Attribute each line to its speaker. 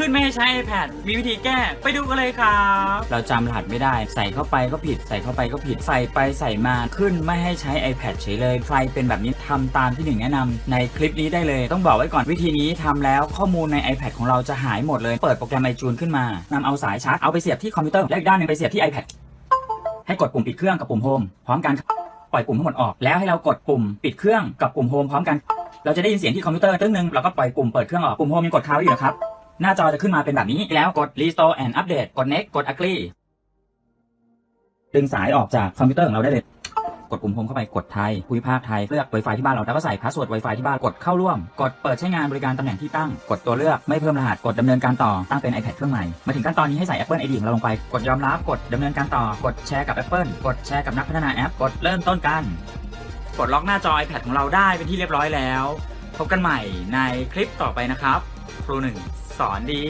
Speaker 1: ขึ้นไม่ให้ใช้ iPad มีวิธีแก้ไปดูกันเลยครับ เราจำรหัสไม่ได้ ใส่เข้าไปก็ผิด ใส่เข้าไปก็ผิด ใส่ไปใส่มาขึ้นไม่ให้ใช้ iPad เฉยเลย ใครเป็นแบบนี้ทำตามที่หนึ่งแนะนำในคลิปนี้ได้เลย ต้องบอกไว้ก่อนวิธีนี้ทำแล้วข้อมูลใน iPad ของเราจะหายหมดเลย เปิดโปรแกรม iTunes ขึ้นมานำเอาสายชาร์จเอาไปเสียบที่คอมพิวเตอร์และอีกด้านหนึงไปเสียบที่ iPad ให้กดปุ่มปิดเครื่องกับปุ่มโฮมพร้อมกันปล่อยปุ่มทั้งหมดออก แล้วให้เรากดปุ่มปิดเครื่องกับปุ่มโฮมพร้อมกัน เราจะได้ยินเสียงที่คอมพิวเตอร์ตึ้งนึงเราก็ปล่อยปุ่มเปิดเครื่องออกปุ่มโฮมยังกดค้างอยู่นะครับ หน้าจอจะขึ้นมาเป็นแบบนี้ แล้วกด restore and update กด next กด agree ดึงสายออกจากคอมพิวเตอร์ของเราได้เลย กดปุ่มโฮมเข้าไปกดไทยภูมิภาคไทย เลือก Wi-Fi ที่บ้านเราแล้วก็ใส่พาสเวิร์ด Wi-Fi ที่บ้านกดเข้าร่วม กดเปิดใช้งานบริการตำแหน่งที่ตั้ง กดตัวเลือกไม่เพิ่มรหัสกดดำเนินการต่อตั้งเป็น iPad เครื่องใหม่ มาถึงขั้นตอนนี้ให้ใส่ Apple ID ของเราลงไป กดยอมรับกดดำเนินการต่อกดแชร์กับ Apple กดแชร์กับนักพัฒนาแอป กดเริ่มต้นกันกดล็อกหน้าจอ iPad ของเราได้เป็นที่เรียบร้อยแล้ว พบกันใหม่ในคลิปต่อไปนะครับ ครูหนึ่งสอนดี